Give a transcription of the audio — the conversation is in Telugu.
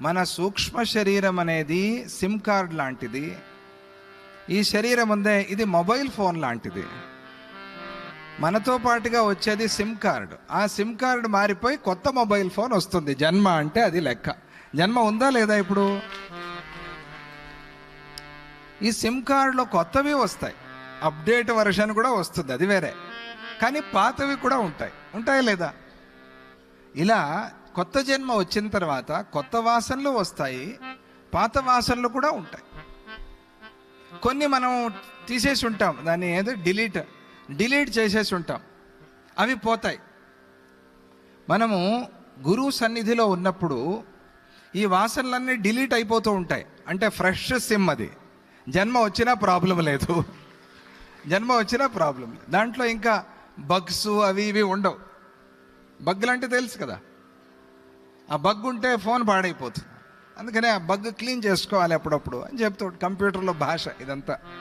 మన సూక్ష్మ శరీరం అనేది సిమ్ కార్డ్ లాంటిది. ఈ శరీరం ఉందే ఇది మొబైల్ ఫోన్ లాంటిది. మనతో పాటుగా వచ్చేది సిమ్ కార్డు. ఆ సిమ్ కార్డు మారిపోయి కొత్త మొబైల్ ఫోన్ వస్తుంది. జన్మ అంటే అది లెక్క. జన్మ ఉందా లేదా ఇప్పుడు? ఈ సిమ్ కార్డులో కొత్తవి వస్తాయి. అప్డేట్ వర్షన్ కూడా వస్తుంది అది వేరే. కానీ పాతవి కూడా ఉంటాయి. ఉంటాయా లేదా? ఇలా కొత్త జన్మ వచ్చిన తర్వాత కొత్త వాసనలు వస్తాయి పాత వాసనలు కూడా ఉంటాయి. కొన్ని మనం తీసేసి ఉంటాం దాన్ని ఏదో డిలీట్ డిలీట్ చేసేసి ఉంటాం. అవి పోతాయి. మనము గురువు సన్నిధిలో ఉన్నప్పుడు ఈ వాసనలన్నీ డిలీట్ అయిపోతూ ఉంటాయి. అంటే ఫ్రెష్ సిమ్ అది. జన్మ వచ్చినా ప్రాబ్లం లేదు. జన్మ వచ్చినా ప్రాబ్లం లేదు. దాంట్లో ఇంకా బగ్స్ అవి ఇవి ఉండవు. బగ్గులు అంటే తెలుసు కదా? ఆ బగ్ ఉంటే ఫోన్ పాడైపోతుంది. అందుకనే ఆ బగ్ క్లీన్ చేసుకోవాలి అప్పుడప్పుడు అని చెప్తాడు కంప్యూటర్లో భాష ఇదంతా.